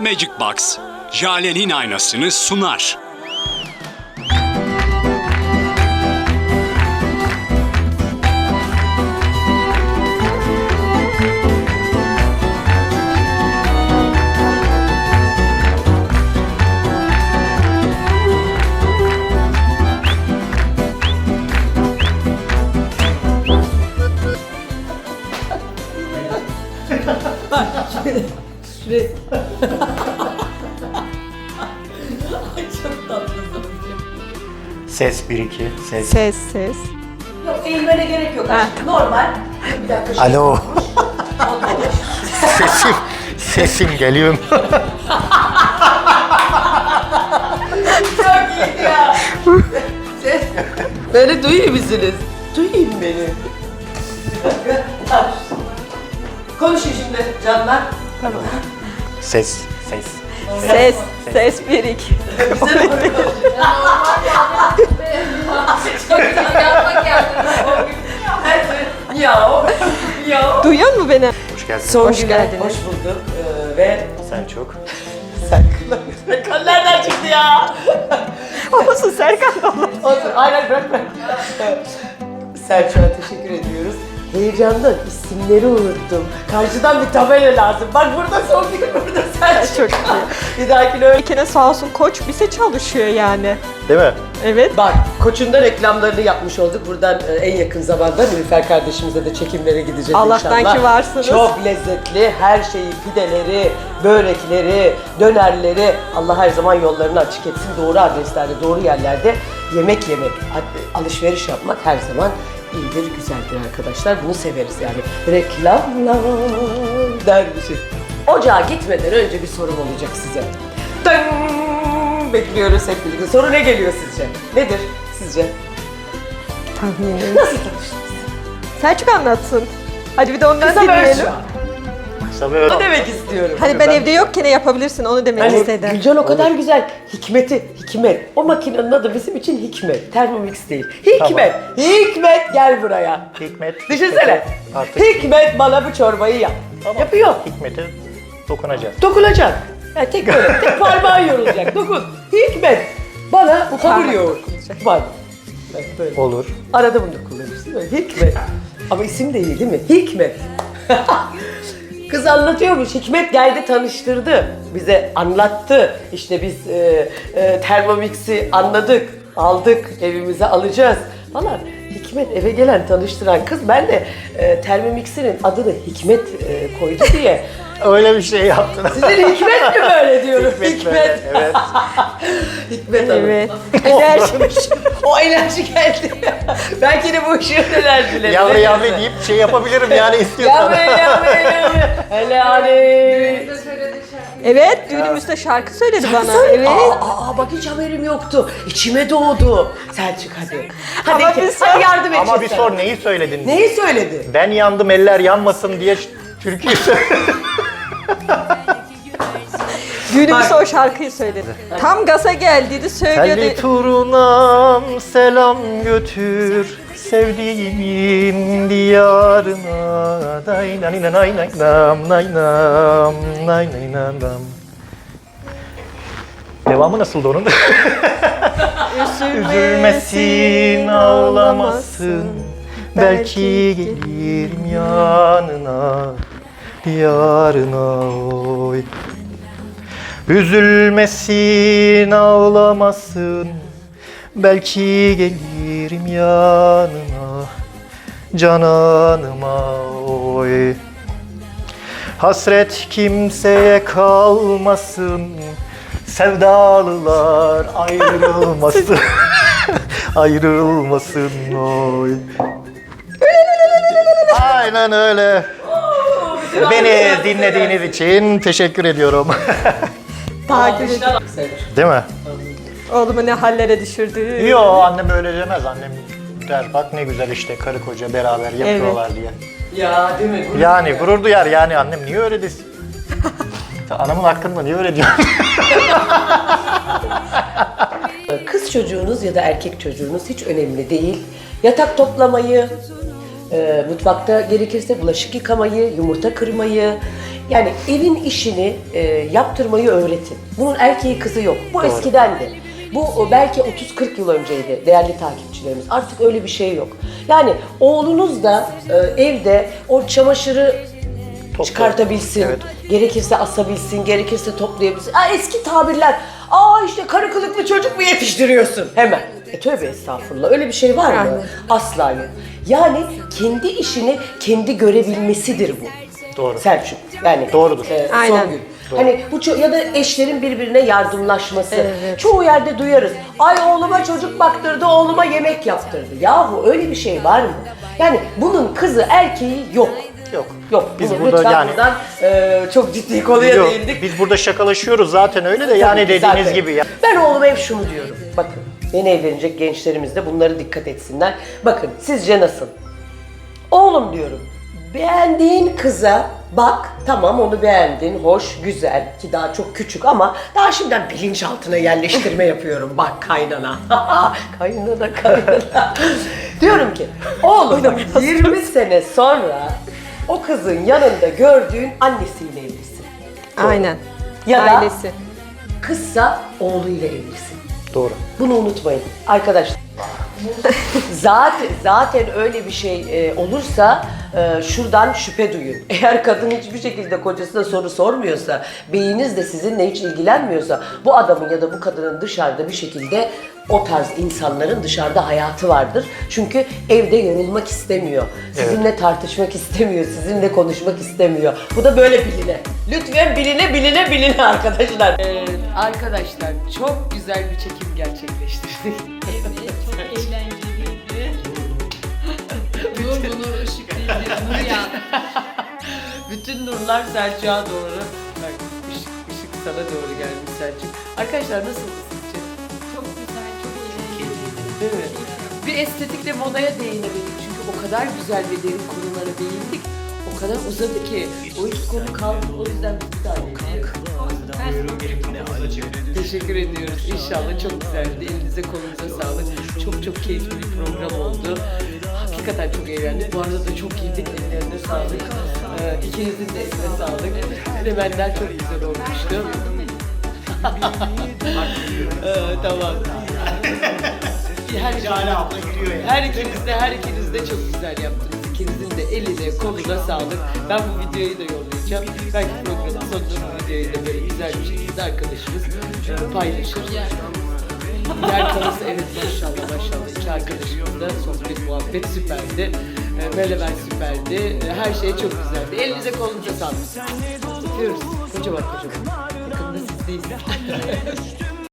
Magic Box, Jale'nin aynasını sunar. Şuraya. Ay çok tatlısınız. Ses 1 2 ses. Ses ses. Yok eğilmene gerek yok. Normal. Bir dakika. şu- Alo. sesim sesim geliyor. Çok iyi ya. Ses. Beni duyuyor musunuz? Duyayım beni. Bir dakika. Konuşun şimdi canlar. Ses ses. Ses. Ses bir iki. Ya, ya. Duyuyor mu beni? Hoş geldin. Son Hoş geldiniz. Hoş bulduk. Ee, ve Selçuk. Serkan. Serkan nereden çıktı ya? Olsun Serkan da olur. Olsun. Aynen bırak bırak. Selçuk'a teşekkür ediyoruz. Heyecandan isimleri unuttum. Karşıdan bir tabela lazım. Bak burada Songül, burada Selçuk. Çok iyi. bir dahakine öyle. Ekine sağ olsun koç bize çalışıyor yani. Değil mi? Evet. Bak Koç'un da reklamlarını yapmış olduk. Buradan e, en yakın zamanda Nilüfer kardeşimize de çekimlere gideceğiz Allah'tan inşallah. ki varsınız. Çok lezzetli her şeyi, pideleri, börekleri, dönerleri Allah her zaman yollarını açık etsin. Doğru adreslerde, doğru yerlerde yemek yemek, alışveriş yapmak her zaman iyidir, güzeldir arkadaşlar. Bunu severiz yani. Reklamlar dermişim. Ocağa gitmeden önce bir sorum olacak size. Dın! Bekliyoruz hep birlikte. Soru ne geliyor sizce? Nedir sizce? Tahminim. Nasıl tanıştınız? Selçuk anlatsın. Hadi bir de ondan Kısa dinleyelim. Kısa böyle. Ne demek istiyorum? Hani ben evde yokken yapabilirsin onu demek Hani istedim. Gülcan o kadar güzel. Hikmeti, hikmet. O makinenin adı bizim için hikmet. Thermomix değil. Hikmet. Hikmet gel buraya. Hikmet. Düşünsene. Artık Hikmet bana bu çorbayı yap. Yapıyor. Hikmet'e dokunacağız. Dokunacak. Yani tek böyle, tek parmağın yorulacak. Dokun. Hikmet. Bana bu hamur Parmak yoğur. Bak. Bak böyle. Olur. Arada bunu da değil mi? Hikmet. Ama isim de iyi değil mi? Hikmet. Kız anlatıyormuş. Hikmet geldi tanıştırdı. Bize anlattı. İşte biz e, e, Thermomix'i anladık. Aldık. Evimize alacağız falan. Hikmet eve gelen tanıştıran kız. Ben de e, Thermomix'in adını Hikmet e, koydu diye. Öyle bir şey yaptın. Sizin Hikmet mi böyle diyorum? Hikmet böyle, evet. Hikmet Hanım. Evet. Enerji. o enerji geldi. Belki de bu ışığın enerjileri. Yavru yavru deyip şey yapabilirim yani istiyorsan. Yavru yavru yavru. Hele Ali. Evet düğünümüzde şarkı söyledi bana. Söyle. Evet. Aa, aa, bak hiç haberim yoktu. İçime doğdu. Selçuk hadi. Hadi, Ama ki- bir sor- hadi yardım et. Ama bir sor neyi söyledin? Neyi söyledi? Ben yandım eller yanmasın diye türküyü söyledim. Düğünümüzde o şarkıyı söyledi. Tam gaza geldiydi Telli söylüyordu. turunam selam götür sevdiğimin diyarına Day nay nay nay nay nam nay nam nay nay nam nam. Devamı nasıldı onun? Üzülmesin ağlamasın Belki gelirim yanına Diyarına oy. Üzülmesin ağlamasın. Belki gelirim yanına Cananıma oy. Hasret kimseye kalmasın. Sevdalılar ayrılmasın. Ayrılmasın oy. Aynen öyle. Beni dinlediğiniz için teşekkür ediyorum. Takip edin. Değil mi? Oğlumu ne hallere düşürdü. Yo annem öyle demez. Annem der bak ne güzel işte karı koca beraber yapıyorlar diye. Ya değil mi? Yani gurur duyar yani annem niye öyle desin? Anamın hakkında niye öyle diyor? Kız çocuğunuz ya da erkek çocuğunuz hiç önemli değil. Yatak toplamayı, e, mutfakta gerekirse bulaşık yıkamayı, yumurta kırmayı, yani evin işini e, yaptırmayı öğretin. Bunun erkeği kızı yok. Bu eskidendi. Bu belki 30-40 yıl önceydi değerli takipçilerimiz. Artık öyle bir şey yok. Yani oğlunuz da e, evde o çamaşırı çıkartabilsin. Evet. Gerekirse asabilsin, gerekirse toplayabilsin. Aa, eski tabirler. Aa işte karı kılıklı çocuk mu yetiştiriyorsun? Hemen. E tövbe estağfurullah. Öyle bir şey var mı? Asla yok. Yani kendi işini kendi görebilmesidir bu. Doğru. Selçuk. Yani Doğrudur. e, Aynen. Songül. Hani bu ço- ya da eşlerin birbirine yardımlaşması. Evet. Çoğu yerde duyarız. Ay oğluma çocuk baktırdı, oğluma yemek yaptırdı. Yahu öyle bir şey var mı? Yani bunun kızı erkeği yok. Yok. Yok. Biz Bunu burada lütfen yani- buradan e, çok ciddi konuya Yok, değindik. biz burada şakalaşıyoruz zaten öyle de yani Tabii ki dediğiniz zaten. gibi ya. Ben oğluma hep şunu diyorum. Bakın yeni evlenecek gençlerimiz de bunları dikkat etsinler. Bakın sizce nasıl? Oğlum diyorum. Beğendiğin kıza bak tamam onu beğendin hoş güzel ki daha çok küçük ama daha şimdiden bilinçaltına yerleştirme yapıyorum bak kaynana kaynana kaynana diyorum ki oğlum bak 20 sene sonra o kızın yanında gördüğün annesiyle evlisin Aynen. Ya da- Ailesi. kızsa oğluyla evlisin Doğru. Bunu unutmayın arkadaşlar. zaten zaten öyle bir şey e, olursa e, şuradan şüphe duyun. Eğer kadın hiçbir şekilde kocasına soru sormuyorsa, beyiniz de sizinle hiç ilgilenmiyorsa, bu adamın ya da bu kadının dışarıda bir şekilde o tarz insanların dışarıda hayatı vardır. Çünkü evde yorulmak istemiyor. Sizinle tartışmak istemiyor, sizinle konuşmak istemiyor. Bu da böyle biline. Lütfen biline biline biline arkadaşlar. Ee, arkadaşlar çok güzel bir çekim gerçekleştirdik. Ya. Bütün nurlar Selçuk'a doğru. Bak ışık, ışık sana doğru gelmiş Selçuk. Arkadaşlar nasıl sizce? Çok güzel, çok eğlenceliydi. Değil mi? Bir estetikle modaya değinemedik çünkü o kadar güzel ve derin konulara değindik. O kadar uzadı ki. O üç konu kaldı. O yüzden biz bir daha değinelim. Teşekkür ediyoruz. İnşallah çok güzeldi. Elinize kolunuza sağlık. Çok çok keyifli bir program oldu. Hakikaten çok eğlendik. Bu arada da çok iyiydik. Ellerine sağlık. Ee, ikinizin de eline sağlık. Menemenler çok güzel olmuştu. ee, tamam. Her, her ikiniz de her ikiniz de çok güzel yaptınız. İkinizin de eline koluna sağlık. Ben bu videoyu da yollayacağım. Belki programın sonunda bu videoyu da böyle güzel bir şekilde arkadaşımız e, paylaşır. Yer konusu evet maşallah maşallah. İki arkadaşımız da sohbet muhabbet süperdi. E, Melemen süperdi. E, Her şey çok güzeldi. Elinize kolunuza sağlık. Öpüyoruz. Kocaman kocaman. Yakında sizdeyiz.